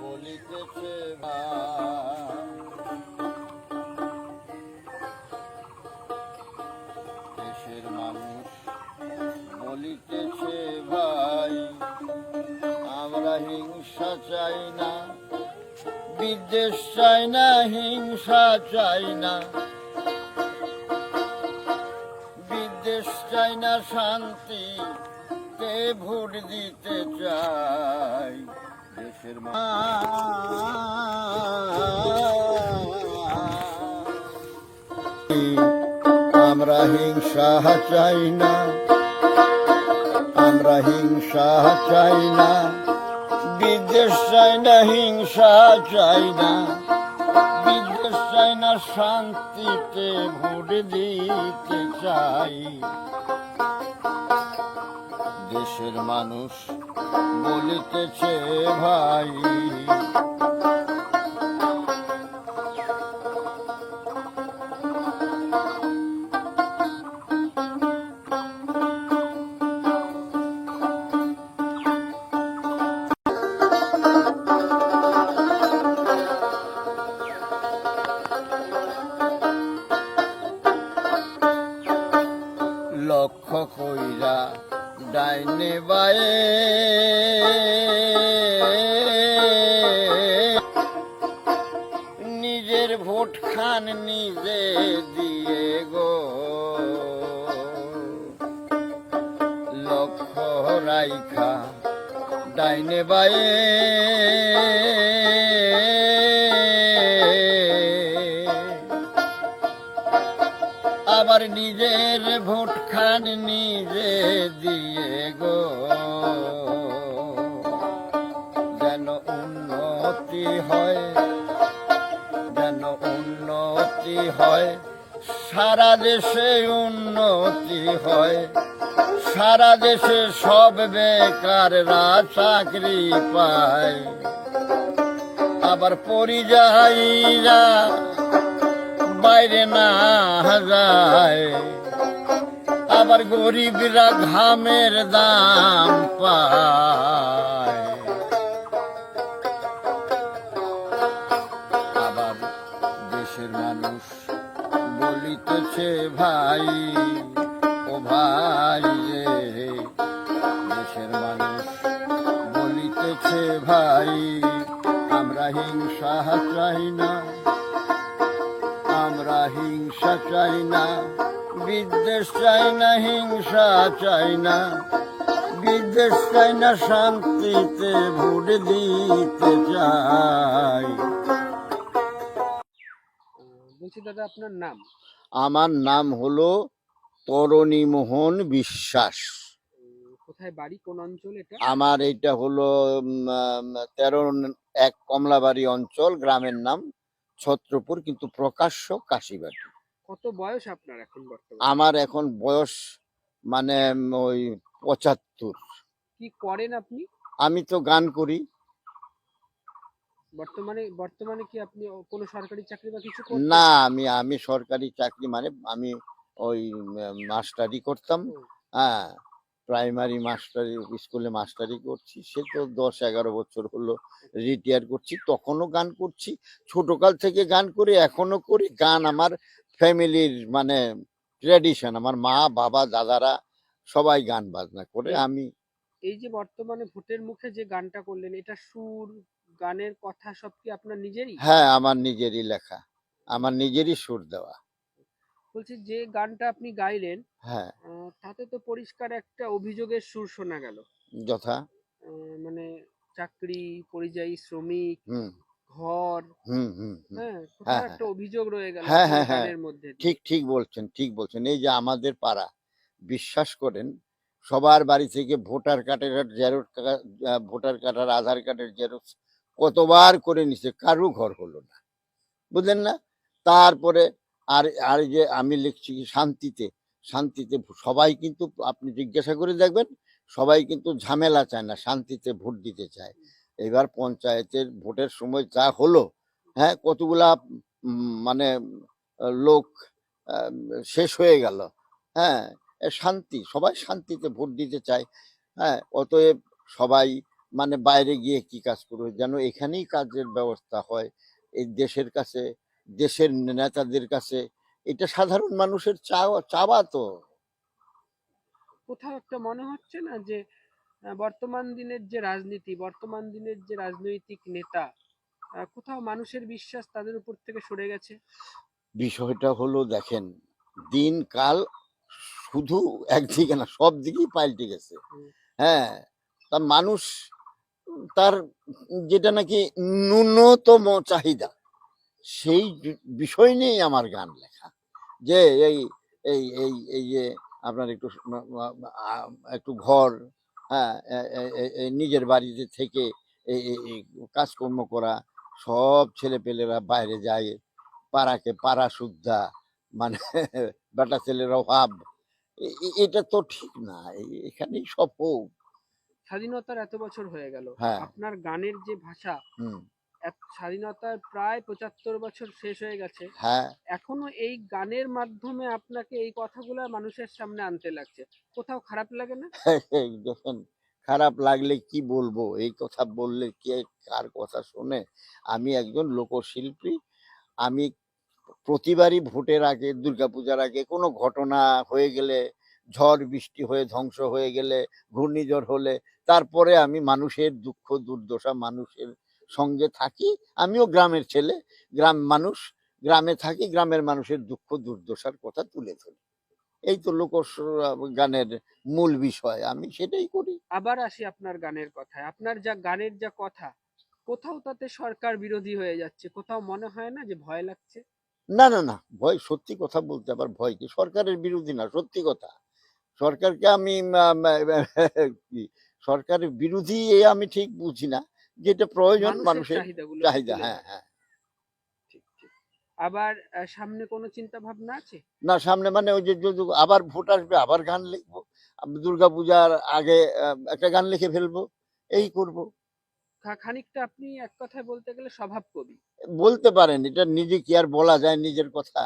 বলিতেছে দেশের মানুষ বলিতেছে, ভাই, আমরা হিংসা চাই না, বিদ্বেষ চাই না, হিংসা চাই না। বিদ্বেষ চাই না, শান্তি তে ভোট দিতে চাই। দেশের আমরা হিংসা চাই না। আমরা হিংসা চাই না। বিদ্বেষ চাই না, হিংসা চাই না। বিদ্বেষ চাই না, শান্তিতে ভোট দিতে চাই। দেশের মানুষ বলিতেছে ভাই ডাইনে বায়ে। নিজের ভোট খান নিজে দিয়ে গো। লক্ষ রাইখা ডাইনে বায়ে। আবার নিজের ভোট খান নিজে দিয়ে গো। যেন উন্নতি হয়, যেন উন্নতি হয়, সারা দেশে উন্নতি হয়। সারা দেশে সব বেকাররা চাকরি পায়। আবার পরিযায়ীরা বাইরে না যায়। আবার গরিবরা ঘামের দাম আবার দেশের মানুষ বলিতেছে, ভাই, ও ভাই দেশের মানুষ বলিতেছে, ভাই, আমরা হিংসা চাই না। আমরা হিংসা চাই না বিদ্বেষ চাই না হিংসা চাই না। বিদ্বেষ চাই না শান্তিতে ভোট দিতে চাই। বলছি দাদা আপনার নাম? আমার নাম হলো তরণী মোহন বিশ্বাস কোথায় বাড়ি? কোন অঞ্চল এটা? আমার এইটা হলো তেরো এক কমলাবাড়ি অঞ্চল গ্রামের নাম ছত্রপুর কিন্তু প্রকাশ্য কাশিবাটি। কত বয়স আপনার এখন বর্তমানে? আমার এখন বয়স মানে ওই পঁচাত্তর। কি করেন আপনি? আমি তো গান করি। বর্তমানে বর্তমানে কি আপনি কোনো সরকারি চাকরি বা কিছু না আমি আমি সরকারি চাকরি মানে আমি ওই মাস্টারি করতাম। হ্যাঁ। প্রাইমারি মাস্টারি স্কুলে মাস্টারি করছি। সে তো দশ এগারো বছর হলো রিটায়ার করছি। তখনও গান করছি। ছোটকাল থেকে গান করি এখনও করি। গান আমার ফ্যামিলির মানে ট্র্যাডিশন আমার মা বাবা দাদারা সবাই গান বাজনা করে। আমি এই যে বর্তমানে ভোটের মুখে যে গানটা করলেন এটা সুর গানের কথা সব কি আপনার নিজেরই? হ্যাঁ আমার নিজেরই লেখা। আমার নিজেরই সুর দেওয়া। বলছি যে গানটা আপনি গাইলেন হ্যাঁ। তাতে তো পরিষ্কার একটা অভিযোগের সুর শোনা গেল। যথা। মানে চাকরি পরিযায়ী শ্রমিক ঘর হুম হুম হুম। হ্যাঁ হ্যাঁ, একটা অভিযোগ রয়ে গেল হ্যাঁ, হ্যাঁ, হ্যাঁ। ঠিক ঠিক বলছেন ঠিক বলছেন। এই যে আমাদের পাড়া বিশ্বাস করেন সবার বাড়ি থেকে ভোটার কার্ডের জেরক্স ভোটার কার্ড আর আধার কার্ডের জেরক্স কতবার করে নিছে কারু ঘর হলো না। বুঝলেন না? তারপরে আর আর যে আমি লিখছি শান্তিতে শান্তিতে সবাই কিন্তু আপনি জিজ্ঞাসা করে দেখবেন, সবাই কিন্তু ঝামেলা চায় না, শান্তিতে ভোট দিতে চায়। এবার পঞ্চায়েতের ভোটের সময় যা হলো হ্যাঁ কতগুলা মানে লোক শেষ হয়ে গেল হ্যাঁ শান্তি, সবাই শান্তিতে ভোট দিতে চায় হ্যাঁ অতএব সবাই মানে বাইরে গিয়ে কি কাজ করবে? যেন এখানেই কাজের ব্যবস্থা হয়, এই দেশের কাছে দেশের নেতাদের কাছে এটা সাধারণ মানুষের চাওয়া চাওয়া তো। কোথাও একটা মনে হচ্ছে না যে বর্তমান দিনের যে রাজনীতি বর্তমান দিনের যে রাজনৈতিক নেতা কোথাও মানুষের বিশ্বাস তাদের উপর থেকে সরে গেছে? বিষয়টা হলো দেখেন দিনকাল শুধু একদিকে না সব দিকেই পাল্টে গেছে। হ্যাঁ তা মানুষ তার যেটা নাকি ন্যূনতম চাহিদা। সেই বিষয় নিয়েই আমার গান লেখা। যে এই এই এই এই যে আপনার একটু একটু ঘর হ্যাঁ নিজের বাড়িতে থেকে এই কাজকর্ম করা সব ছেলেপেলেরা বাইরে যায় পাড়াকে পাড়া শুদ্ধা মানে বেটা ছেলের অভাব। এটা তো ঠিক না এখানেই সব হোক স্বাধীনতার এত বছর হয়ে গেল। হ্যাঁ। আপনার গানের যে ভাষা স্বাধীনতার প্রায় পঁচাত্তর বছর শেষ হয়ে গেছে। হ্যাঁ। এখনও এই গানের মাধ্যমে আপনাকে এই কথাগুলো মানুষের সামনে আনতে লাগছে। কোথাও খারাপ লাগে না? দেখেন খারাপ লাগলে কি বলব? এই কথা বললে কে কার কথা শোনে? আমি একজন লোকশিল্পী। আমি প্রতিবারই ভোটের আগে দুর্গাপূজার আগে কোনো ঘটনা হয়ে গেলে ঝড় বৃষ্টি হয়ে ধ্বংস হয়ে গেলে ঘূর্ণিঝড় হলে তারপরে আমি মানুষের দুঃখ দুর্দশা মানুষের সঙ্গে থাকি। আমিও গ্রামের ছেলে গ্রাম মানুষ গ্রামে থাকি গ্রামের মানুষের দুঃখ দুর্দশার কথা তুলে ধরি। এই তো লোক গানের মূল বিষয় আমি সেটাই করি। আবার আসি আপনার গানের কথায়। আপনার যা গানের যা কথা কোথাও তাতে সরকার বিরোধী হয়ে যাচ্ছে। কোথাও মনে হয় না যে ভয় লাগছে? না না না ভয় সত্যি কথা বলতে আবার ভয় কি? সরকারের বিরোধী না সত্যি কথা। সরকারকে আমি সরকারের বিরোধী এ আমি ঠিক বুঝি না। যেটা প্রয়োজন মানুষের চাহিদা হ্যাঁ হ্যাঁ। আবার সামনে কোনো চিন্তা ভাবনা আছে? না সামনে মানে ওই যে আবার ভোট আসবে আবার গান লিখব দুর্গা পূজার আগে একটা গান লিখে ফেলব এই করব। খানিকটা আপনি এক কথায় বলতে গেলে স্বভাব কবি বলতে পারেন এটা নিজে কি আর বলা যায় নিজের কথা?